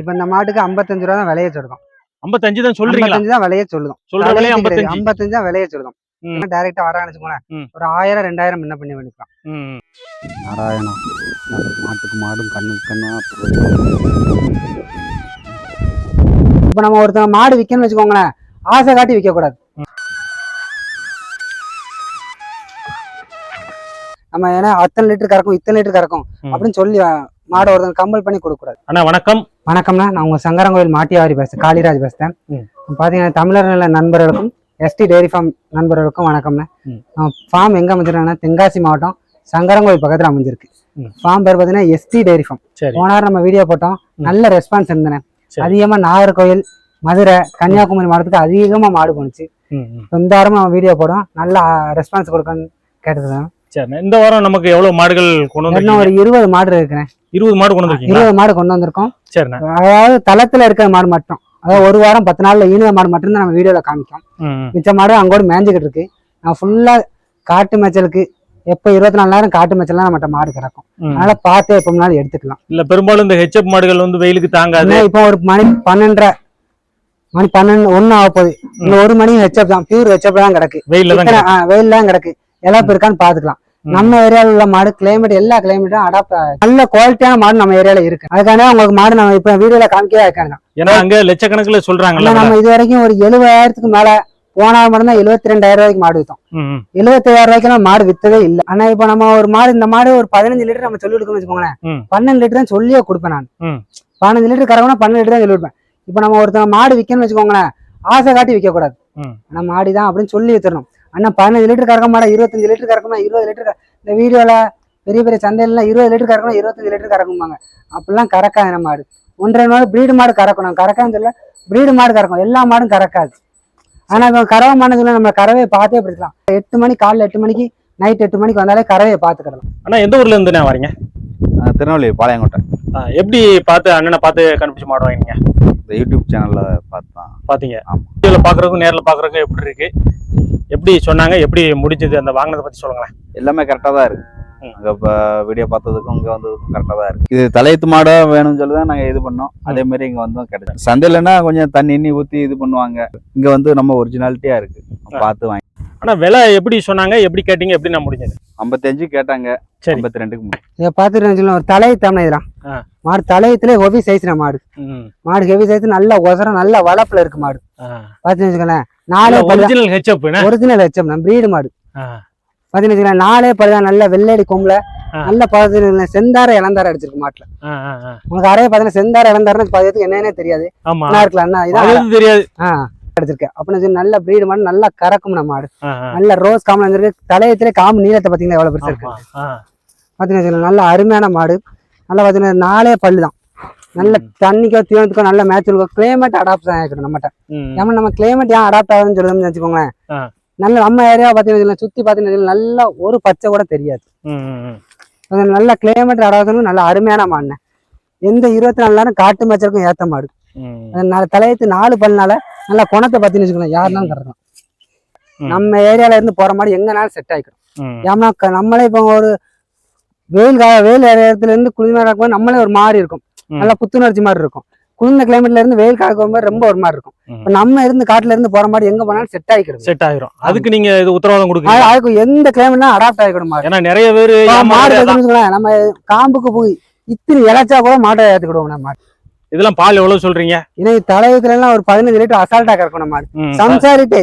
இப்ப இந்த மாட்டுக்கு ஐம்பத்தஞ்சு ரூபா தான் விலைய சொல்றோம் ஐம்பத்தஞ்சு தான் சொல்றீங்களா? ஐம்பத்தஞ்சு தான் விலைய சொல்லுதோம். சொல்ற ஐம்பத்தஞ்சு. ஐம்பத்தஞ்சு தான் விலைய சொல்லுதோம். டைரக்டா வரான்னு வச்சுக்கோங்களேன். ஒரு ஆயிரம் ரெண்டாயிரம் முன்ன பண்ணி பண்ணிக்கலாம் ம் நாராயணம் மாட்டுக்கு மாடும் கண்ணுக்கு கண்ணா இப்ப நம்ம ஒருத்தங்க மாடு விக்கணும்னு வச்சுக்கோங்களேன் ஆசை காட்டி விற்க கூடாது நம்ம ஏன்னா அத்தனை லிட்டர் கறக்கும் இத்தனை லிட்டர் கறக்கும். அப்படின்னு சொல்லி மாடு ஒருத்தங்க கம்பல் பண்ணி கொடுக்க கூடாது அண்ணா வணக்கம். வணக்கம்ண்ணா. நான் உங்க சங்கரங்கோயில் மாட்டியாவாரி பேசுறேன் காளிராஜ் பேசுறேன். ம். பாத்தீங்கன்னா தமிழர் நல நண்பர்களுக்கும் எஸ்டி டெய்ரி ஃபார்ம் நண்பர்களுக்கும் வணக்கம்ண்ணே. ஃபார்ம் எங்க அமைஞ்சிருக்காங்கன்னா தென்காசி மாவட்டம் சங்கரங்கோயில் பக்கத்துல அமைஞ்சிருக்கு. ஃபார்ம் பேர் பாத்தீங்கன்னா எஸ்டி டெய்ரி ஃபார்ம் போனார் நம்ம வீடியோ போட்டோம். நல்ல ரெஸ்பான்ஸ் இருந்தேன். அதிகமா நாகர்கோயில் மதுரை கன்னியாகுமரி மாவட்டத்துக்கு அதிகமா மாடு போணுச்சு. இந்த வாரம் நம்ம வீடியோ போடும் நல்ல ரெஸ்பான்ஸ் கொடுக்கணும்னு கேட்டதுதான் சரிண்ணே. இந்த வாரம் நமக்கு எவ்வளவு மாடுகள் கொண்டு இன்னும் வந்திருக்கீங்க? ஒரு இருபது மாடு இருக்கிறேன் இருபது மாடு கொண்டு வந்திருக்கீங்களா? இருபது மாடு கொண்டு வந்திருக்கோம். சரிண்ணே. அதாவது தளத்துல இருக்கிற மாடு மட்டும். அதாவது ஒரு வாரம் பத்து நாள்ல ஈனுவ மாடு மட்டும் தான் நம்ம வீடியோல காமிக்கும். மிச்ச மாடு அங்கோடு மேய்ஞ்சிக்கிட்டு இருக்கு. நான் ஃபுல்லா காட்டு மேய்ச்சலுக்கு எப்ப இருபத்தி நாலு நேரம் காட்டு மேய்ச்சல் நம்மகிட்ட மாடு கிடக்கும். அதனால பார்த்து எப்போனாலும் எடுத்துக்கலாம். இல்ல பெரும்பாலும் இந்த ஹெச்எப் மாடுகள் வந்து வெயிலுக்கு தாங்காது. இப்போ ஒரு மணி பன்னெண்டரை மணி பன்னெண்டு ஒண்ணு ஆக போகுது. இந்த ஒரு மணி ஹெச்எப் தான். பியூர் ஹெச்எப் தான் கிடக்கு. வெயில்ல தான் வெயில் தான் கிடக்கு. எல்லாம் இருக்கான்னு பாத்துக்கலாம். நம்ம ஏரியால உள்ள மாடு கிளைமேட் எல்லா கிளைமேட்டும் அடாப்ட் நல்ல குவாலிட்டியான மாடு நம்ம ஏரியால இருக்கு. அதுக்கான உங்களுக்கு மாடு நம்ம இப்ப வீடியோல காமிக்கவே அதுக்கான ஏன்னா அங்க லட்சக்கணக்குல சொல்றாங்கல்ல ஆனா நம்ம இது வரைக்கும் ஒரு எழுபதாயிரத்துக்கு மேல போன மட்டும் தான் எழுபத்தி ரெண்டாயிரம் ரூபாய்க்கு மாடு வித்தோம். எழுபத்தாயிரம் ரூபாய்க்கு மாடு வித்ததே இல்ல. ஆனா இப்ப நம்ம ஒரு மாடு இந்த மாடு ஒரு பதினஞ்சு லிட்டர் நம்ம சொல்லி கொடுக்கணும்னு வச்சுக்கோங்களேன். பன்னெண்டு லிட்டர் தான் சொல்லியே கொடுப்பேன் நான். பதினஞ்சு லிட்டர் கறக்கணும் பன்னெண்டு லிட்டர் தான் சொல்லி கொடுப்பேன். இப்ப நம்ம ஒருத்தங்க மாடு விக்கணும்னு வச்சுக்கோங்களேன் ஆசை காட்டி விற்க கூடாது ம். ஆனா மாடி தான் அப்படின்னு சொல்லி வித்துறணும். அண்ணா பதினஞ்சு லிட்டர் கறக்க மாடா இருபத்தஞ்சு லிட்டர் கறக்கணும் இருபது லிட்டர் இந்த வீடியோல பெரிய பெரிய சந்தையில இருபது லிட்டர் கறக்கணும் இருபத்தஞ்சு லிட்டர் கறக்கும்பாங்க. அப்படிலாம் கறக்காது நம்ம மாடு. ஒன்றரை நாள் பிரீடு மாடு கறக்கணும். கறக்கான்னு சொல்ல பிரீடு மாடு கறக்கும். எல்லா மாடும் கறக்காது. ஆனா இப்போ கறவை மாடுகளை நம்ம கறவையை பார்த்தே பிடிக்கலாம் எட்டு மணி காலைல எட்டு மணிக்கு நைட் எட்டு மணிக்கு வந்தாலே கறவையை பார்த்துக்கிடலாம். அண்ணா எந்த ஊர்ல இருந்து நான் வரீங்க? திருநெல்வேலி பாளையங்கோட்டை. எப்படி பார்த்து அண்ணனை பார்த்து கண்டுபிடிச்சு மாடு வாங்கினீங்க? இந்த யூடியூப் சேனல்ல பார்த்தா பாத்தீங்க ஆமா. வீடியோல பாக்குறதுக்கும் நேர்ல பாக்குறதுக்கும் எப்படி இருக்கு? எப்படி சொன்னாங்க? எப்படி முடிஞ்சது? அந்த வாங்கினதை பத்தி சொல்லுங்களேன். எல்லாமே கரெக்டாக தான் இருக்கு. ம். அங்க இப்போ வீடியோ பார்த்ததுக்கும் இங்க வந்ததுக்கும் கரெக்டாக தான் இருக்கு. இது தலையத்து மாடா வேணும்னு சொல்லி தான் நாங்க இது பண்ணோம். அதே மாதிரி இங்க வந்தும் கிடைச்சு சந்தையிலன்னா கொஞ்சம் தண்ணி ஊத்தி இது பண்ணுவாங்க. இங்க வந்து நம்ம ஒரிஜினாலிட்டியா இருக்கு. பார்த்து வாங்கி ஆனா விலை எப்படி சொன்னாங்க எப்படி கேட்டீங்க எப்படி நான் முடிஞ்சது? ஐம்பத்தஞ்சு கேட்டாங்க சரி. ஐம்பத்தி ரெண்டுக்கு இதை பார்த்துட்டு ஒரு தலையத்தம்னா இதெல்லாம் ஆ. மாடு தலையத்துல ஹெவி சைஸ்னா மாடு. மாடு ஹெவி சைஸ் நல்ல ஒசரம் நல்ல வளப்புல இருக்கு மாடு. ஆ. பார்த்து வச்சுக்கலாம் நாலே ஒரிஜினல் ஹெச்அப் ஒரிஜினல் வச்சோம் பிரீடு மாடு. பார்த்து வச்சுக்கலாம் நாலே பல்லு தான் நல்ல வெள்ளடி கொம்புல. நல்ல பார்த்து செந்தார இளந்தார அடிச்சிருக்கு மாட்டுல. உங்களுக்கு அறைய பார்த்தீங்கன்னா செந்தார இளந்தாரன்னு பதியத்துக்கு என்னன்னே தெரியாது. நல்லா இருக்கலாம் தெரியாது. அடிச்சிருக்கு அப்படின்னு நல்ல பிரீடு மாடு நல்லா கறக்கும் நம்ம மாடு. நல்ல ரோஸ் காம்பு வந்திருக்கு. தலையத்திலே காம்பு நீளத்தை பார்த்தீங்கன்னா எவ்வளவு பெருசா இருக்கு. பார்த்தீங்கன்னா நல்ல அருமையான மாடு. நல்லா பார்த்தீங்கன்னா நாலே பல்லு தான். நல்ல தண்ணிக்கோ தீவனத்துக்கோ நல்ல மேட்சுக்கோ கிளைமேட் அடாப்ட் ஆகிக்கணும் நம்மகிட்ட. ம். ஏன்னா நம்ம கிளைமேட் ஏன் அடாப்ட் ஆகுதுன்னு சொல்லுதுன்னு வச்சுக்கோங்களேன். நல்ல நம்ம ஏரியா பார்த்தீங்கன்னா சுற்றி பார்த்தீங்கன்னா நல்ல ஒரு பச்சை கூட தெரியாது. நல்ல கிளைமேட் அடாப்ட் நல்ல அருமையான மாடுனேன் எந்த இருபத்தி நாலு நேரம் காட்டு மேய்ச்சலுக்கும் ஏற்ற மாடு. நாலு தலையத்து நாலு பல்லுனால நல்ல குணத்தை பார்த்தீங்கன்னு வச்சுக்கோங்களேன் யாருனாலும் கறக்கலாம். நம்ம ஏரியால இருந்து போற மாடு எங்கனாலும் செட் ஆகிக்கும் ம். ஏன்னா க- நம்மளே இப்போ ஒரு வெயில் கால வெயில் இடத்துல இருந்து குளிர்மையாக இருக்கும்போது நம்மளே ஒரு மாதிரி இருக்கும். நல்லா புத்துணர்ச்சி மாதிரி இருக்கும். குளிர்ந்த கிளைமேட்ல இருந்து வெயில் காலக்கு போகும்போது ரொம்ப ஒரு மாதிரி இருக்கும். இப்போ நம்ம இருந்து காட்டுல இருந்து போற மாதிரி எங்க போனாலும் செட் ஆகிக்கிறது செட் ஆயிரும். அதுக்கு நீங்க இது உத்தரவாதம் கொடுக்குறீங்க. அதுக்கு எந்த கிளைமேட்லாம் அடாப்ட் ஆகிக்கணும் ஏன்னா நிறைய பேரு மாடு நம்ம காம்புக்கு போய் இத்தனை இலைச்சா கூட மாட்டை ஏத்துக்கிடுவோம் நம்ம இதெல்லாம் பால் எவ்வளவு சொல்றீங்க? இன்னைக்கு தலையத்துல எல்லாம் ஒரு பதினஞ்சு லிட்டர் அசால்ட்டா கறக்கணும் மாடு ம். சம்சாரிட்டு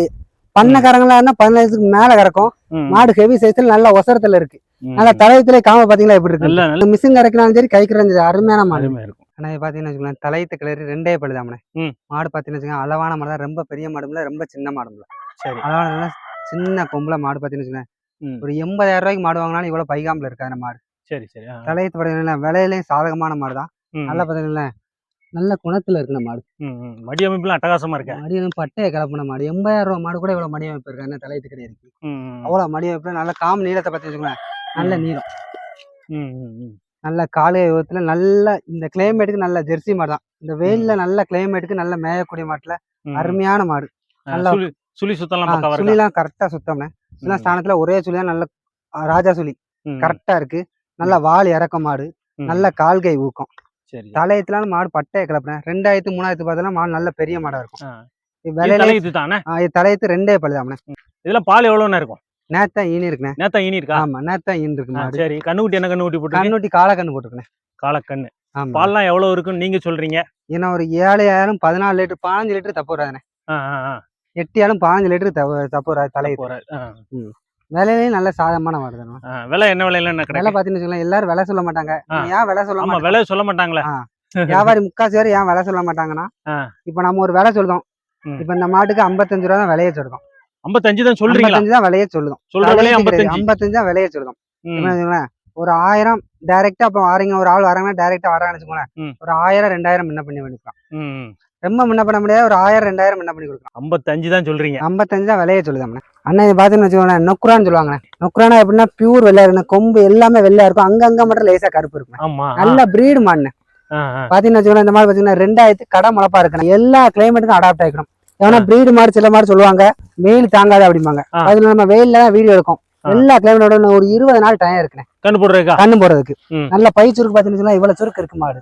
பண்ணக்காரங்களா இருந்தா பதினஞ்சுக்கு மேல கறக்கும். மாடு ஹெவி சைஸ்ல நல்ல ஒசரத்துல இருக்கு. நல்ல தலையத்துல காம பாத்தீங்களா எப்படி இருக்கு? மிஷின் கறக்கினாலும் சரி கை கரைஞ்சது அருமையான மாடு. இருக்கும். ஆனா பாத்தீங்கன்னா வச்சுக்கோங்களேன், தலையத்து கிளறி ரெண்டே பழுதாமனே. மாடு பாத்தீங்கன்னா வச்சுக்கோங்க, அளவான மாடு தான் ரொம்ப பெரிய மாடுல ரொம்ப சின்ன மாடுல சரி. அளவான சின்ன கொம்புல மாடு பாத்தீங்கன்னா வச்சுக்கோங்களேன், ம். ஒரு எண்பதாயிரம் ரூபாய்க்கு மாடு வாங்கினாலும் இவ்வளவு பைகாம்பல இருக்காது மாடு சரி சரி. தலையத்து பாத்தீங்கன்னா விலையிலையும் சாதகமான மாடு தான். ம். நல்லா பாத்தீங்கன்னா நல்ல குணத்துல இருக்கு மாடு ம், ம். மடி அமைப்புலாம் அட்டகாசமா இருக்கு. மடியும் பட்டையை கலப்பின மாடு. எண்பதாயிரம் ரூபாய் மாடு கூட இவ்வளவு மடி அமைப்பு இருக்கு. என்ன தலையத்து கிடையாது. அவ்வளவு மடி அமைப்புல நல்ல காம் நீளத்தை பத்தி வச்சுக்கோங்களேன். நல்ல. நீளம். நல்ல காலை விதத்துல நல்ல இந்த கிளைமேட்டுக்கு நல்ல ஜெர்சி மாடு தான். இந்த வெயில்ல நல்ல கிளைமேட்டுக்கு நல்ல மேயக்கூடிய மாட்டுல. அருமையான மாடு. நல்லா- சுழி இருக்கா? சுழிலாம் கரெக்டா சுத்தம்னே. ஸ்தானத்துல ஒரே சுழி தான் நல்ல ராஜா சுழி. கரெக்டா இருக்கு. நல்ல வால் இறக்க மாடு. நல்ல கால்கை ஊக்கம். சரி தலையத்துல மாடு பட்டையை கிளப்புனேன் ரெண்டாயிரத்து மூணாயிரத்து பார்த்தோன்னா மாடு நல்ல பெரிய மாடா இருக்கும். இது விலையில தலையீத்து தானே? தலையத்து ரெண்டே பழுதாமண்ணே இதுல பால் எவ்வளவுண்ணா இருக்கும்? நேத்தான் ஈனி இருக்குண்ணே. நேத்தா ஈனி இருக்கா? ஆமா நேத்தான் ஈனி இருக்கு சரி. கண்ணுக்குட்டி என்ன கண்ணுக்குட்டி போட்டு கண்ணுட்டி காளை கண்ணு போட்டுருக்கேன் காலக்கண்ணு பால்லாம் எவ்வளவு இருக்குன்னு நீங்க சொல்றீங்க? ஏன்னா ஒரு ஏழாயிரம் பதினாலு லிட்டர் பதினஞ்சு லிட்டர் தப்பு வராதுண்ணே. எட்டியாலும் பதினஞ்சு லிட்டர் தப்பு தப்பு வராது தலையத்து போறாரு. விலையிலையும் நல்ல தானே. ஆ. விலை என்ன விலையில என்ன விலை கிடைக்கும் பாத்தீங்கன்னு வச்சுக்கோங்களேன் எல்லாரும் விலை சொல்ல மாட்டாங்க. ஏன் விலை சொல்ல விலை சொல்ல மாட்டாங்களே. வியாபாரி முக்காசு பேர் ஏன் விலை சொல்ல மாட்டாங்கன்னா. இப்ப நம்ம ஒரு விலை சொல்றோம். ம். இப்ப இந்த மாட்டுக்கு ஐம்பத்தஞ்சு ரூபா தான் விலையே சொல்றோம். ஐம்பத்தஞ்சு தான் ஐம்பத்தஞ்சு தான் விலையே சொல்லுதோம். சொல்ற விலையே ஐம்பத்தஞ்சு. தான் விலையே சொல்லுதோம். என்ன ஒரு ஆயிரம் டைரக்டா இப்போ வாரீங்க ஒரு ஆள் வராங்கன்னா டைரக்டா வராங்கன்னு வச்சுக்கோங்களேன். ஒரு ஆயிரம் ரெண்டாயிரம் முன்ன பண்ணி பண்ணிக்கலாம். ரொம்ப முன்ன பண்ண முடியாது. ஒரு ஆயிரம் ரெண்டாயிரம் முன்ன பண்ணி கொடுக்கலாம். ஐம்பத்தஞ்சு தான் சொல்றீங்க. ஐம்பத்தஞ்சு தான் விலையே சொல்லுதாம்ண்ணே அண்ணன் இது பார்த்தீங்கன்னு வச்சுக்கோங்களேன். நொக்குரான்னு சொல்லுவாங்கண்ணே நொக்குரானா எப்படின்னா பியூர் வெள்ளை இருக்குண்ணே கொம்பு எல்லாமே வெள்ளையா இருக்கும். அங்கங்க மட்டும் லேசா கருப்பு இருக்கும். நல்ல பிரீடு ஆ. பாத்தீங்கன்னு வச்சுக்கோங்களேன் இந்த மாதிரி பாத்தீங்கன்னா ரெண்டாயிரத்து கடை முளப்பா இருக்கணும். எல்லா கிளைமேட்டுக்கும் அடாப்ட் ஆகிக்கணும் ஏன்னா பிரீடு மாடு சில மாடு சொல்லுவாங்க. வெயில் தாங்காது அப்படிம்பாங்க. அதுல நம்ம வெயில்ல தான் வீடியோ எடுக்கும். எல்லா கிளைமேட்டோட ஒரு இருபது நாள் டைம் இருக்குண்ணே கண்ணு போடுறதுக்கா? கண்ணு போடுறதுக்கு. நல்ல பை சுருக்கு பாத்தீங்கன்னு இவ்வளவு சுருக்கு இருக்கு மாடு.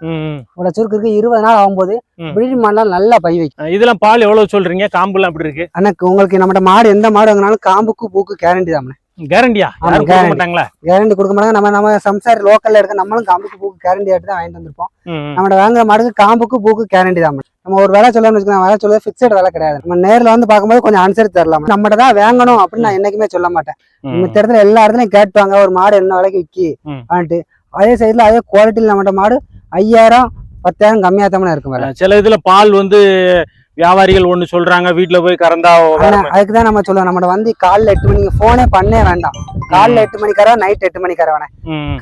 இவ்வளவு சுருக்கு இருக்கு இருபது நாள் ஆகும்போது. பிரீடு மாடுலாம் நல்லா பை வைக்கும். இதெல்லாம் பால் எவ்வளவு சொல்றீங்க? காம்புலாம் எப்படி இருக்கு? அண்ணா உங்களுக்கு நம்மகிட்ட மாடு எந்த மாடு வாங்கினாலும் காம்புக்கு பூக்கு கேரண்டி தான் கேரண்டியா. மாட்டாங்களா? கேரண்டி கொடுக்க மாட்டாங்க. நம்ம நம்ம சம்சாரி லோக்கல்ல இருக்க நம்மளும் காம்புக்கு பூக்கு கேரண்டி ஆட்டு தான் வாங்கிட்டு வந்திருப்போம். ம், ம். நம்மகிட்ட வாங்குற மாடுக்கு காம்புக்கு பூக்கு கேரண்டி தான் நம்ம ஒரு விலை சொல்லணும்னு வச்சுக்கோங்க விலை சொல்ல ஃபிக்ஸட் விலை கிடையாது. நம்ம நேர்ல வந்து பார்க்கும்போது கொஞ்சம் அனுசரித்து தரலாம்? நம்மகிட்ட தான் வாங்கணும் அப்படின்னு நான் என்னைக்குமே சொல்ல மாட்டேன். ம். மித்த இடத்துல எல்லா இடத்துலயும் கேட்டுவாங்க ஒரு மாடு என்ன விலைக்கு விக்கி ம். ஆன்ட்டு அதே சைடுல அதே குவாலிட்டியில் நம்மகிட்ட மாடு ஐயாயிரம் பத்தாயிரம் கம்மியா தான் இருக்கும் விலை. சில இதுல பால் வந்து வியாபாரிகள் ஒண்ணு சொல்றாங்க வீட்டுல போய் கறந்தா அதுக்கு தான் நம்ம சொல்லுவோம் நம்மகிட்ட வந்து காலைல எட்டு மணிக்கு போனே பண்ணே வேண்டாம். காலைல எட்டு மணிக்கு கரவா நைட் எட்டு மணிக்கு கரவானே ம்,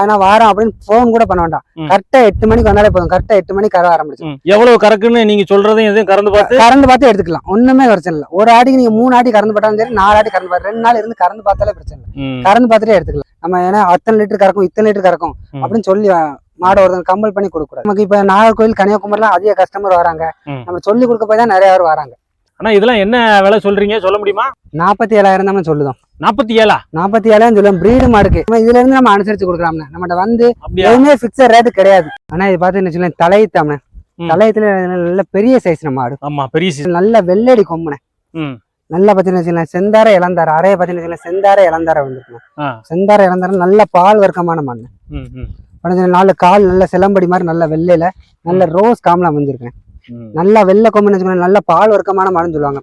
ஆனா வாரம் அப்படின்னு ஃபோன் கூட பண்ண வேண்டாம். கரெக்டா எட்டு மணிக்கு வந்தாலே போதும். கரெக்டா எட்டு மணிக்கு கரவ ஆரம்பிச்சு. எவ்வளவு கறக்குன்னு நீங்க சொல்றதையும் எதையும் கறந்து பார்த்து? கறந்து பார்த்து எடுத்துக்கலாம். ஒண்ணுமே பிரச்சனை இல்லை. ஒரு ஆடிக்கு நீங்க மூணு ஆடி கறந்து பார்த்தாலும் சரி நாலு ஆடி கறந்து பார்த்து ரெண்டு நாள் இருந்து கறந்து பார்த்தாலே பிரச்சனை இல்லை. கறந்து பார்த்துட்டே எடுத்துக்கலாம். நம்ம ஏன்னா அத்தனை லிட்டர் கறக்கும் இத்தனை லிட்டர் கறக்கும். அப்படின்னு சொல்லி மாடை ஒருத்தன் கம்பல் பண்ணி கொடுக்கூடாது நமக்கு இப்ப நாகர்கோவில் கன்னியாகுமரிலாம் அதிக கஸ்டமர் வராங்க. நம்ம சொல்லி கொடுக்க போய் தான் நிறைய பேர் வராங்க. ஆனா இதெல்லாம் என்ன விலை சொல்றீங்க? சொல்ல முடியுமா? நாற்பத்தி ஏழாயிரம் தான் சொல்லுதோம். நாற்பத்தி ஏழா? நாற்பத்தி ஏழாயிரம் சொல்லுவோம் பிரீடு மாடுக்கு நம்ம இதுல இருந்து நம்ம அனுசரிச்சு கொடுக்கலாம்னு நம்மகிட்ட வந்து எதுவுமே பிக்சர் ரேட் கிடையாது. ஆனா இது பாத்தீங்கன்னு வச்சுக்கோங்களேன் தலையத்தாம ம். தலையத்துல நல்ல பெரிய சைஸ் நம்ம மாடு ஆமா பெரிய சீசன் நல்ல வெள்ளடி கொம்புனே நல்லா பாத்தீங்கன்னு செந்தார இளந்தார. அறைய பாத்தீங்கன்னு செந்தார இளந்தார வந்துருக்கணும் ஆ. செந்தார இளந்தார நல்ல பால் வர்க்கமான மண் ம் ம். நாலு கால் நல்ல சிலம்படி மாதிரி நல்ல வெள்ளையில நல்ல ரோஸ் காம்லாம் வந்திருக்கேன் நல்லா வெள்ளை கொம்புன்னு வச்சுக்கோங்களேன் நல்ல பால் வர்க்கமான மரம்னு சொல்லுவாங்க.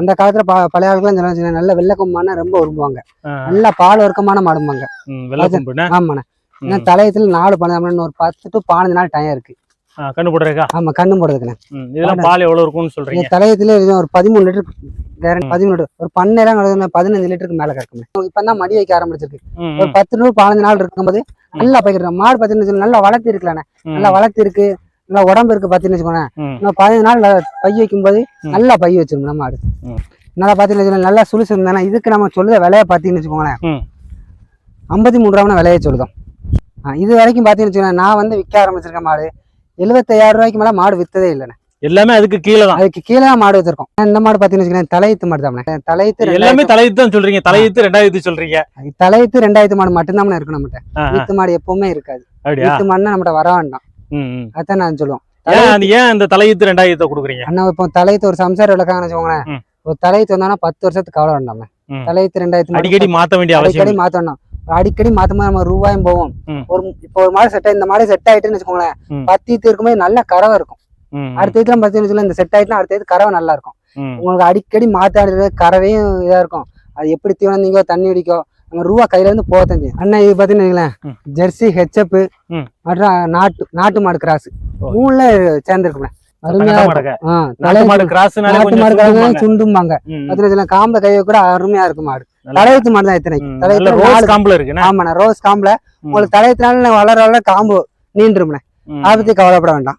அந்த காலத்துல பழைய வச்சுக்கோங்களேன், நல்ல வெள்ளை கொம்பான ரொம்ப விரும்புவாங்க நல்ல பால் வர்க்கமான மாடும்பாங்க. ஆமாண்ணே. ஏன்னா. தலையத்துல நாலு பன்னெண்டு ஒரு பத்து டு பதினஞ்சு நாள் டைம் இருக்கு. கண்ணு போடுறதுக்கா? ஆமா கண்ணு போடுறதுக்குண்ணே. இதெல்லாம் பால் எவ்வளவு இருக்கும்னு சொல்றீங்க? தலையத்துல ஒரு பதிமூணு லிட்டர். பதிமூணு லிட்டர் ஒரு பண்ணையெல்லாம் கிடக்குதுன்னா பதினஞ்சு லிட்டருக்கு மேல கிடக்கும் இப்ப தான் மடி வைக்க ஆரம்பிச்சிருக்கு. ஒரு பத்து நாள் பதினஞ்சு நாள் இருக்கும்போது நல்லா பைக்கிறோம் மாடு வச்சுக்கோங்க, நல்லா வளர்த்தி இருக்கலாண்ணே நல்லா வளர்த்தி இருக்கு நல்லா உடம்பு இருக்கு பார்த்தீங்கன்னு வச்சுக்கோங்க பதினஞ்சு நாள் பை வைக்கும்போது ம். நல்லா பை வச்சிருக்கோம் நம்ம மாடு. நல்லா பார்த்தீங்கன்னு வச்சுக்கோங்க, நல்லா சுலுசு இருந்தானே இதுக்கு நம்ம சொல்லுத விலையை பார்த்தீங்கன்னு வச்சுக்கோங்களேன். ஐம்பத்தி மூணு ரூபான்னு விலையை சொல்லுதோம். இது வரைக்கும் பார்த்தீங்கன்னு வச்சுக்கோங்க நான் வந்து விற்க ஆரம்பிச்சிருக்கேன் மாடு எழுபத்தையாயிரம் ரூபாய்க்கு மேலே மாடு வித்ததே இல்லைண்ணே. எல்லாமே அதுக்கு கீழே தான். அதுக்கு கீழே தான் மாடு வச்சிருக்கோம். இந்த மாடு வச்சுக்கோங்க தலையத்து மாடு தான் தலையத்து எல்லாமே தலையீத்து தான் சொல்றீங்க. தலையீத்து ரெண்டாயிரத்து சொல்றீங்க. தலையத்து ரெண்டாயிரத்து மாடு மட்டும்தான் இருக்கு நம்மகிட்ட. வித்து மாடு எப்பவுமே இருக்காது. வித்து மாடுனா நம்மகிட்ட வர வேண்டாம். அதான் நான் சொல்லுவோம் ஏன் அந்த தலையீத்து ரெண்டாயிரத்தை கொடுக்குறீங்க? அண்ணா இப்போ தலையத்து ஒரு சம்சாரம் விளக்காங்கன்னு வச்சுக்கோங்களேன். ஒரு தலையத்து வந்தானா பத்து வருஷத்துக்கு கவலை வேண்டாம். தலையத்து ரெண்டாயிரத்து அடிக்கடி மாத்த வேண்டிய அடிக்கடி மாத்தணும். அடிக்கடி மாத்தும் நம்ம ரூபாயும் போவோம். ஒரு இப்போ ஒரு மாடு செட் இந்த மாடு செட் ஆயிட்டுன்னு வச்சுக்கோங்களேன். பத்து இருக்கும்போது நல்ல கறவை இருக்கும். அடுத்த இதுல பார்த்தீங்கன்னு இந்த செட் ஆயிட்டுனா அடுத்த கறவை நல்லா இருக்கும். உங்களுக்கு அடிக்கடி மாத்தாடுறது கறவையும் இதா இருக்கும். அது எப்படி தீவனம் தண்ணி குடிக்கோ நம்ம ரூபா கையில இருந்து போத்தஞ்சு அண்ணா இது ம். Jersey HF. மற்றும் நாட்டு நாட்டு மாடு கிராஸ். மூணுல சேர்ந்துருக்குண்ணே மாடு மாடு சுண்டும்பாங்க காம்பல கையை கூட அருமையா இருக்கும் மாடு. தலையத்து மாடு தான் இருக்குண்ணே. ஆமாண்ணா ரோஸ் காம்புல. உங்களுக்கு தலையத்தினால வளர வளர காம்பு நீண்டுரும்ண்ணே. ம், அதை பத்தி கவலைப்பட வேண்டாம்.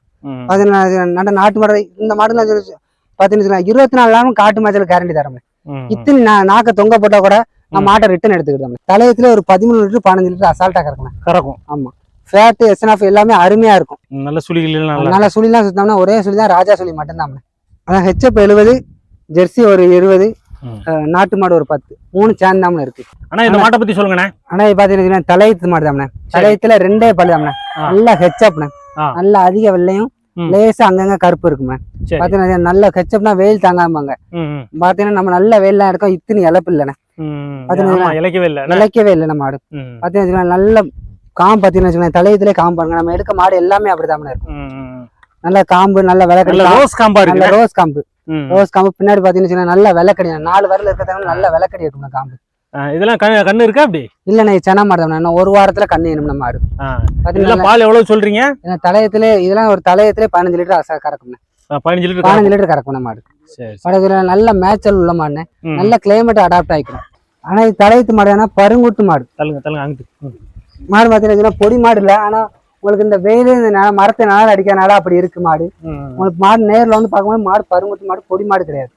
நல்ல நாட்டு மாடு இந்த மாடுலாம் சொல்லி பாத்தீங்கன்னா இருபத்தி நாலு நாளும் காட்டு மாச்சல் கேரண்டி தரோம் ம், இத்தனை நாக்க தொங்க போட்டா கூட நான் ம். மாட்டை ரிட்டர்ன் எடுத்துக்கிட்டோம் தலையத்துல ஒரு பதிமூணு லிட்டர் பதினஞ்சு லிட்டர் அசால்ட்டா கறக்கணும். கறக்கும். ஆமா. ஃபேட்டு எஸ்என்எஃப் எல்லாமே அருமையா இருக்கும். நல்ல சுழிகள் எல்லாம் நல்லா சுழிலாம் சுத்தம்னா ஒரே சுழி தான் ராஜா சுழி மட்டும்தான். அதான் ஹெச்எப் எழுபது ஜெர்சி ஒரு இருபது. நாட்டு மாடு ஒரு பத்து. மூணு சேர்ந்தாமனு இருக்கு. ஆனா இந்த மாட்டை பத்தி சொல்லுங்கண்ணே. ஆனா இது பாத்தீங்கன்னா தலையத்து மாடு தாம்ண்ணே தலையத்துல ரெண்டே பல்லு ஆ. நல்லா ஹெச்அப்ண்ணே. நல்ல அதிக வெள்ளையும். லேசா அங்கங்க கருப்பு இருக்குமே பாத்தீங்கன்னா நல்ல கெச்சப்னா வெயில் தாங்காமாங்க பாத்தீங்கன்னா நம்ம நல்ல வெயிலாம் இருக்கும் இத்தனை இழப்பு இல்லைண்ணே. இல்லை. இழைக்கவே இல்லை நம்ம மாடு வச்சுக்கோங்களேன், நல்ல காம்பு பாத்தீங்கன்னா தலையத்திலே காம்பு பாருங்க. நம்ம எடுக்க மாடு எல்லாமே அப்படிதான் இருக்கும். நல்ல காம்பு நல்ல விளக்கடி ரோஸ் காம்பா நல்ல ரோஸ் காம்பு. ரோஸ் காம்பு பின்னாடி பாத்தீங்கன்னா நல்ல விளக்கடி நாலு வரல இருக்கிறதால நல்ல விளக்கடி இருக்கும் காம்பு. இதெல்லாம் கண்ணு இருக்கா அப்படி? இல்லண்ணே சென்ன மாடு தான். இன்னும் ஒரு வாரத்துல கண்ணு நம்ம மாடு ஆ. பாத்தீங்கன்னா பால் எவ்வளவு சொல்றீங்க? தலையத்திலே இதெல்லாம் ஒரு தலையத்திலே பதினஞ்சு லிட்டர் கறக்கும் பதினஞ்சு லிட்டர் பதினஞ்சு லிட்டர் கறக்கும் நம்ம மாடு படத்துல நல்ல மேய்ச்சல் உள்ள மாடுனே ம். நல்ல கிளைமேட் அடாப்ட் ஆயிக்கணும் ஆனா இது தலையத்து மாடு ஏன்னா பருங்குட்டு மாடு. தள்ளுங்க தள்ளுங்க அங்கிட்டு. மாடு பார்த்தீங்கன்னா பொடி மாடு இல்லை. ஆனா உங்களுக்கு இந்த வெயில் இந்த மரத்தை நாள் அடிக்கிறனால அப்படி இருக்கு மாடு. உங்களுக்கு மாடு நேர்ல வந்து பார்க்கும்போது மாடு பருங்குட்டு மாடு பொடி மாடு கிடையாது.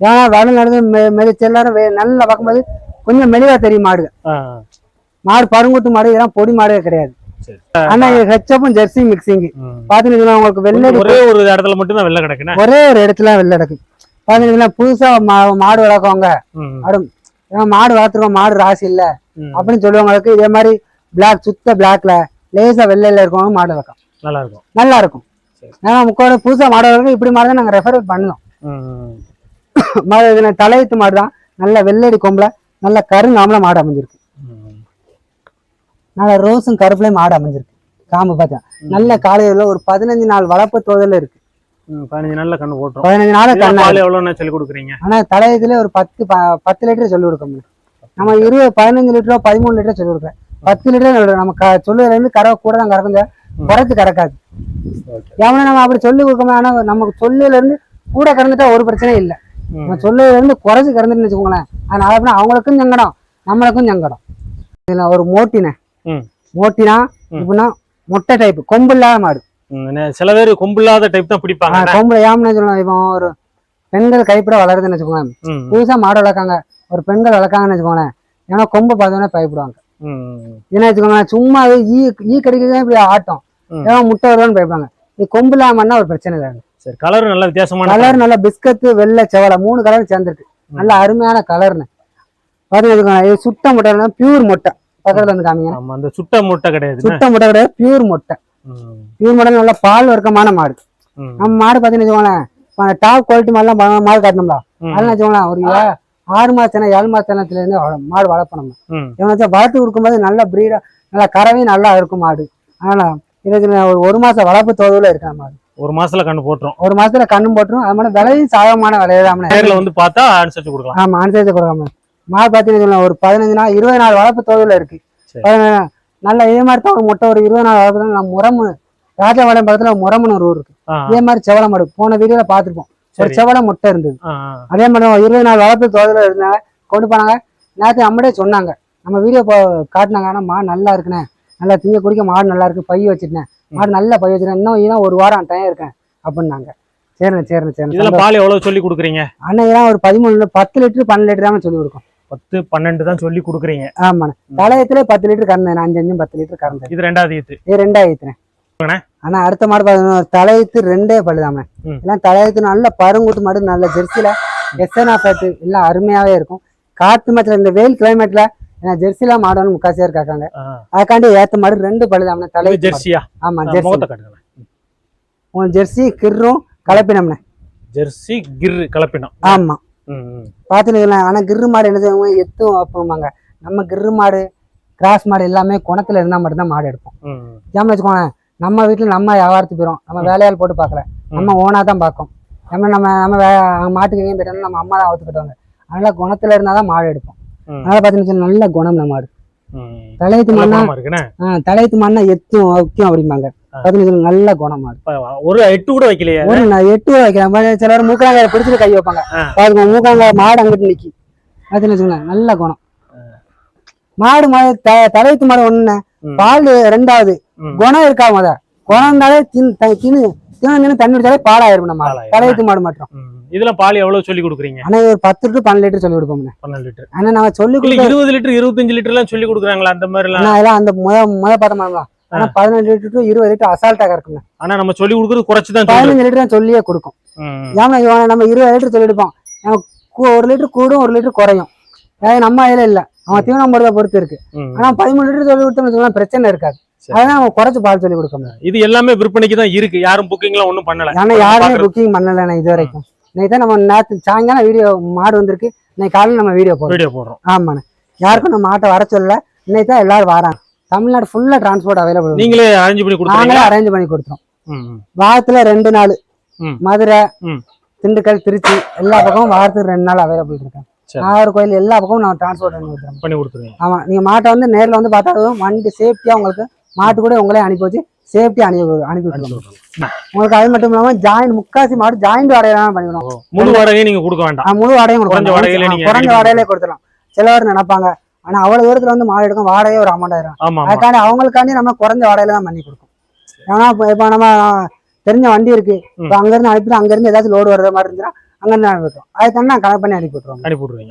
ஏன்னா வள நடந்து மெதிச்சு எல்லாரும் நல்லா பார்க்கும்போது கொஞ்சம் மெலிவா தெரியும் மாடு. மாடு பருங்குட்டு மாடு இதெல்லாம் பொடி மாடே கிடையாது. ஆனா இது ஹெச்சப்பும் ஜெர்சி மிக்சிங். பாத்தீங்கன்னா உங்களுக்கு வெள்ளடி ஒரே ஒரு இடத்துல மட்டும் தான் வெள்ளை கிடக்குண்ணே ஒரே ஒரு இடத்துல வெள்ளை கிடக்கு பாத்தீங்கன்னா புதுசா மாடு வளர்க்கவங்க ம். ஏன்னா மாடு வளர்த்துருக்கோம் மாடு ராசி இல்ல. அப்படின்னு சொல்லுவவங்களுக்கு இதே மாதிரி பிளாக் சுத்த பிளாக்ல லேசா வெள்ளையில இருக்கவங்க மாடு வளர்க்கும் நல்லா இருக்கும் நல்லா இருக்கும். ஏன்னா முக்கோட புதுசா மாடு வளர்க்க இப்படி மாடு தான் நாங்க ரெஃபர் பண்ணோம் ம். மாடு தான் நல்ல வெள்ளடி கொம்புல நல்ல கருங்காமல மாடு அமைஞ்சிருக்கு. நல்ல ரோஸும் கருப்புலயும் மாடு அமைஞ்சிருக்கு. காம்பு பார்த்தா. நல்ல காலையில ஒரு பதினஞ்சு நாள் வளர்ப்பு தோதல இருக்கு. பதினஞ்சு நாள்ல கண்ணு போட்டுரும். பதினஞ்சு நாள் கண்ணா பால் எவ்வளவுன்னு சொல்லி கொடுக்குறீங்க? ஆனா தலையத்துல ஒரு பத்து பத்து லிட்டர் சொல்லி கொடுக்க முடியும் நம்ம இருபது பதினஞ்சு லிட்டரோ பதிமூணு லிட்டர் சொல்லி கொடுக்குறேன். பத்து லிட்டர் நம்ம க சொல்லுறதுல இருந்து கறவை கூட தான் கறக்குங்க. குறைச்சு கறக்காது. எவனை நம்ம அப்படி சொல்லி கொடுக்கணும் ஆனா நமக்கு சொல்லுல இருந்து கூட கறந்துட்டா ஒரு பிரச்சனையும் இல்லை. நம்ம சொல்லுல இருந்து குறைச்சு கறந்துட்டு வச்சுக்கோங்களேன். அதனால அவங்களுக்கும் சங்கடம் நம்மளுக்கும் சங்கடம். இதுல ஒரு மோட்டினே ம். இப்படின்னா மொட்டை டைப் கொம்பு இல்லாத மாடு நே- சில பேர் கொம்பு இல்லாத டைப் தான் பிடிப்பாங்க. ஆஹ் கொம்பு ஏம்னு சொல்லணும் இப்போ ஒரு பெண்கள் கைப்பட வளருதுன்னு வச்சுக்கோங்க புதுசா மாடு வளர்க்காங்க ஒரு பெண்கள் வளர்க்காங்கன்னு வச்சுக்கோங்களேன் ஏன்னா கொம்பு பார்த்தோன்னே பயப்படுவாங்க. ஏன்னா வச்சுக்கோங்களேன் சும்மா ஈ ஈ கடிக்கிறதே இப்படி ஆட்டம். ஏன்னா முட்டை வருவான்னு பயப்பாங்க இது கொம்பு இல்லாமன்னா ஒரு பிரச்சனை இல்லை. சரி கலர் நல்ல வித்தியாசமான கலர் நல்ல பிஸ்கத்து வெள்ளை செவலை மூணு கலர் சேர்ந்துருக்கு. நல்ல அருமையான கலர்னு இது சுட்ட முட்டை பியூர் முட்டை. பக்கத்துல வந்து காமிங்க. ஆமா அந்த சுட்ட முட்டை கிடையாது சுட்ட முட்டை கிடையாது பியூர் முட்டை. பியூர் முட்டை நல்ல பால் வர்க்கமான மாடு. நம்ம மாடு வச்சுக்கோங்களேன் டாப் குவாலிட்டி மாடுலாம் மாடு காட்டணும்ல. அதெல்லாம் வச்சுக்கோங்களேன் ஒரு ஆறு மாசம் ஏழு மாசத்துல இருந்து மாடு வளர்ப்போம் நம்ம இவனை வளர்த்து கொடுக்கும்போது நல்ல பிரீடா நல்ல கறவையும் நல்லா இருக்கும் மாடு. அதனால இதுக்கு நான் ஒரு ஒரு மாசம் வளர்ப்பு தோதுல இருக்கேன் மாடு. ஒரு மாசத்துல கண்ணு போட்டுரும். ஒரு மாசத்துல கண்ணும் போட்டுரும். அது மாதிரி விலையும் சாதகமான விலையதான். நேர்ல வந்து பார்த்தா அனுசரிச்சு கொடுக்கலாம். ஆமா அனுசரித்து கொடுக்காம மாடு பார்த்தீங்கன்னா ஒரு பதினஞ்சு நாள் இருபது நாள் வளர்ப்பு தோதுல இருக்கு. நல்ல இதே மாதிரி தான் ஒரு முட்டை ஒரு இருபது நாள் வளர்ப்பு நம்ம முரமு ராஜபாளையம் பக்கத்துல முரமுன்னு ஒரு ஊர் இருக்கு. இதே மாதிரி செவலை மாடு போன வீடியோல பார்த்திருப்போம். ஒரு. செவலை முட்டை இருந்தது. அதே மாதிரி இருபது நாள் வளர்ப்பு தோதுல இருந்தாங்க கொண்டு போனாங்க. நேற்று நம்மளே சொன்னாங்க. நம்ம வீடியோ காட்டினாங்க. ஆனா மாடு நல்லா இருக்குண்ணே. நல்லா திங்க குடிக்க மாடு நல்லா இருக்கு. பை வச்சுட்டேன் மாடு நல்லா பை வச்சுட்டேன் இன்னும் இதான் ஒரு வாரம் டைம் இருக்கேன் அப்படின்னாங்க. சரிண்ணே சரிண்ணே சரிண்ணே. பால் எவ்வளவு சொல்லி கொடுக்குறீங்க? இதெல்லாம் ஒரு பதிமூணு பத்து லிட்டர் பன்னெண்டு லிட்டர் தான் சொல்லி கொடுக்கும் பத்து பன்னெண்டு தான் சொல்லி கொடுக்குறீங்க. ஆமாண்ணே. தலையத்திலே பத்து லிட்டர் கறந்தேன் அஞ்சு அஞ்சும் பத்து லிட்டர் கறந்தேன் இது ரெண்டாவது ஈத்து. இது ரெண்டாயிரத்துனே அண்ணே. ஆனா அடுத்த மாடு பார்த்தீங்கன்னா தலையத்து ரெண்டே பழுதாம. எல்லாம் தலையத்து நல்ல பருங்குட்டு மாடு நல்ல ஜெர்சில எஸ்என்ஆ ஃபேட்டு எல்லாம் அருமையாவே இருக்கும். காத்து மாத்திர இந்த வெயில் கிளைமேட்ல ஏன்னா ஜெர்சில மாடுன்னு முக்காசியா இருக்காங்க. அதுக்காண்டி ஏத்த மாடு ரெண்டு பழுதாம தலை ஜெர்சியா? ஆமா ஜெர்சி. உன் ஜெர்சி கிர்ரும் கலப்பினம்னே ஜெர்சி கிர் கலப்பினம். ஆமா. ம், ம். பாத்துக்கலாம் ஆனா கிர்ரு மாடு என்ன செய்வாங்க எத்தும் வைப்பாங்க நம்ம கிர்ரு மாடு கிராஸ் மாடு எல்லாமே குணத்துல இருந்தா மட்டும்தான் மாடு எடுப்போம். ஏன்னு வச்சுக்கோங்க நம்ம வீட்டுல நம்ம வியாபாரத்துக்கு போயிடும் நம்ம வேலையால் போட்டு பார்க்கல. நம்ம ஓனா தான் பார்க்கும். நம்ம நம்ம நம்ம மாட்டுக்கு எங்கேயும் போயிட்டோம்னா நம்ம அம்மா தான் அவுத்துக்கிட்டவங்க. அதனால குணத்துல இருந்தாதான் மாடு எடுப்போம். அதனால பாத்தீங்கன்னா நல்ல குணம் நம்ம மாடு. தலையத்து மண்ணா தலையத்து மண்ணா எத்தும் வைக்கும் அப்படிம்பாங்க. பாத்தீங்கன்னா நல்ல குணம் ஒரு எட்டு கூட வைக்கலையே. ஒரு எட்டு ரூபா வைக்கிறேன் பாரு, சிலர் மூக்காங்க பிடிச்சிட்டு கை வைப்பாங்க. பாருங்க மூக்காங்க மாடு அங்கிட்டு நிக்கி. வச்சுக்கோங்களேன் நல்ல குணம். மாடு மாடு தலையத்து மாடு ஒண்ணு. பால் ரெண்டாவது. குணம் இருக்கா முத? குணம் இருந்தாலே தின் தின்னு தின்னு தண்ணி குடிச்சாலே பாலாயிரும் நம்ம பாலாயிரும். தலையத்து மாடு மட்டும் ம். இதுல பால் எவ்வளவு சொல்லி கொடுக்குறீங்க? ஆனா ஒரு பத்து லிட்டர் பன்னெண்டு லிட்டர் சொல்லி கொடுப்போம் பன்னெண்டு லிட்டர். ஆனா நம்ம சொல்லி இருபது லிட்டர் இருபத்தஞ்சு லிட்டர் எல்லாம் சொல்லி கொடுக்குறாங்களா அந்த மாதிரி எல்லாம் அந்த முத முத பார்த்த மாதிரிலாம் ஆனா பதினஞ்சு லிட்டர் டு இருபது லிட்டர் அசால்ட்டா கறக்குங்க ஆனா நம்ம சொல்லி கொடுக்குறது குறைச்சு தான் பதினஞ்சு லிட்டர் தான் சொல்லியே கொடுக்கும். ஏன்னா இவன் நம்ம இருபது லிட்டர் சொல்லி கு- ஒரு லிட்டர் கூடும் ஒரு லிட்டர் குறையும். அதாவது நம்ம இதுல இல்ல. அவன் தீவனம் போடுறத பொறுத்து இருக்கு. ஆனா பதிமூணு லிட்டர் சொல்லி கொடுத்தோம்னு வச்சுக்கோங்களேன் பிரச்சனை இருக்காது. அதான் நம்ம குறைச்சு பால் சொல்லி கொடுக்க முடியும் இது எல்லாமே விற்பனைக்கு தான் இருக்கு. யாரும் புக்கிங்லாம் ஒன்றும் பண்ணல. ஏன்னா யாருமே. புக்கிங் பண்ணல இது வரைக்கும். இன்னைக்கு தான் நம்ம நேற்று சாயங்காலம் வீடியோ மாடு வந்திருக்கு. இன்னைக்கு காலையில் நம்ம வீடியோ போடுறோம். வீடியோ போடுறோம். ஆமாண்ணே. யாருக்கும் நம்ம மாட்டை வர சொல்லல. இன்னைக்கு தான் எல்லாரும் வராங்க. தமிழ்நாடு ஃபுல்லா டிரான்ஸ்போர்ட் அவைலபிள் நீங்களே அரேஞ்ச் பண்ணி நாங்களே அரேஞ்ச் பண்ணி கொடுத்துறோம். ம், ம். வாரத்துல ரெண்டு நாள். மதுரை. திண்டுக்கல் திருச்சி எல்லா பக்கமும் வாரத்துக்கு ரெண்டு நாள் அவைலபிள் இருக்கேன். நாகர்கோயில் எல்லா பக்கமும் நான் டிரான்ஸ்போர்ட் பண்ணி பண்ணி கொடுத்துருவீங்க. ஆமா நீங்க மாட்டை வந்து நேர்ல வந்து பார்த்தாலும் வண்டி சேஃப்டியா உங்களுக்கு மாட்டு கூட உங்களே அனுப்பி வச்சு சேஃப்டியா அனுப்பி அனுப்பி விட்டுருவோம். உங்களுக்கு அது மட்டும் இல்லாம ஜாயின் முக்காசி மாடு ஜாயிண்ட் வாடகை பண்ணிவிடும் முழு வாடகையும் நீங்க கொடுக்க வேண்டாம். முழு வாடகையும் குறைஞ்ச வாடகையிலே கொடுத்துடலாம். சிலவர் நினைப்பாங்க ஆனா அவ்வளவு தூரத்துல வந்து மாடு எடுக்கும் வாடகையே ஒரு அமௌண்ட் ஆயிரும். ஆமா ஆமா. அதுக்காண்டி அவங்களுக்காண்டி நம்ம குறைஞ்ச வாடகையில தான் பண்ணி கொடுக்கும். ஏன்னா இப்போ நம்ம தெரிஞ்ச வண்டி இருக்கு. இப்போ அங்கிருந்து அனுப்பிட்டு அங்கிருந்து ஏதாச்சும் லோடு வர்ற மாதிரி இருந்துச்சுன்னா அங்கிருந்து அனுப்பிட்டோம் அதுக்காண்டி நான் கனெக்ட் பண்ணி அனுப்பி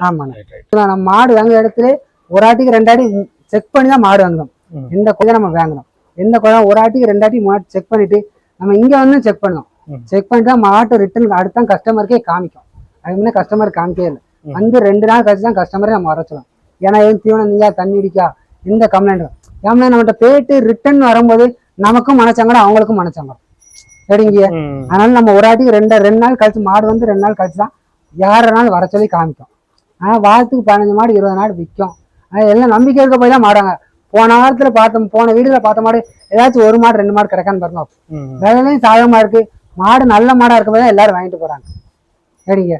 ஆமாண்ணே. Right. இப்ப நம்ம மாடு வாங்குற இடத்துல ஒரு ஆட்டிக்கு ரெண்டு ஆட்டி செக் பண்ணி தான் மாடு வாங்கணும். எந்த குழந்தை நம்ம வாங்கணும் எந்த குழந்தை ஒரு ஆட்டிக்கு ரெண்டு ஆட்டி மாடு செக் பண்ணிட்டு நம்ம இங்க வந்து செக் பண்ணணும். செக் பண்ணிட்டு தான் மாட்டு ரிட்டர்ன் அடுத்த கஸ்டமருக்கே காமிக்கும். அது முன்னே கஸ்டமர் காமிக்கவே இல்லை. வந்து ரெண்டு நாள் கழிச்சு தான் கஸ்டமரே நம்ம வர சொல்லலாம் ஏன்னா ஏன் தீவனம் நீங்க தண்ணி அடிக்கா எந்த கம்ப்ளைண்ட் ஏன்னா நம்மகிட்ட போயிட்டு ரிட்டர்ன் வரும்போது நமக்கும் மனசங்கடம் அவங்களுக்கும் மனசங்கடம் சரிங்க. அதனால நம்ம ஒரு ஆட்டிக்கு ரெண்டு ரெண்டு நாள் கழிச்சு மாடு வந்து ரெண்டு நாள் கழிச்சு தான் யாருனாலும் வர சொல்லி காமிக்கும். ஆனால் வாரத்துக்கு பதினஞ்சு மாடு இருபது நாடு விற்கும் ஆனால் எல்லாம் நம்பிக்கை இருக்க போய் தான் மாடுவாங்க போன வாரத்தில் பார்த்த போன வீடுல பார்த்த மாடு ஏதாச்சும் ஒரு மாடு ரெண்டு மாடு கிடைக்கான்னு பாருங்க. விலையும் சாதகமா இருக்கு. மாடு நல்ல மாடா இருக்க போய் தான் எல்லாரும் வாங்கிட்டு போறாங்க. சரிங்க?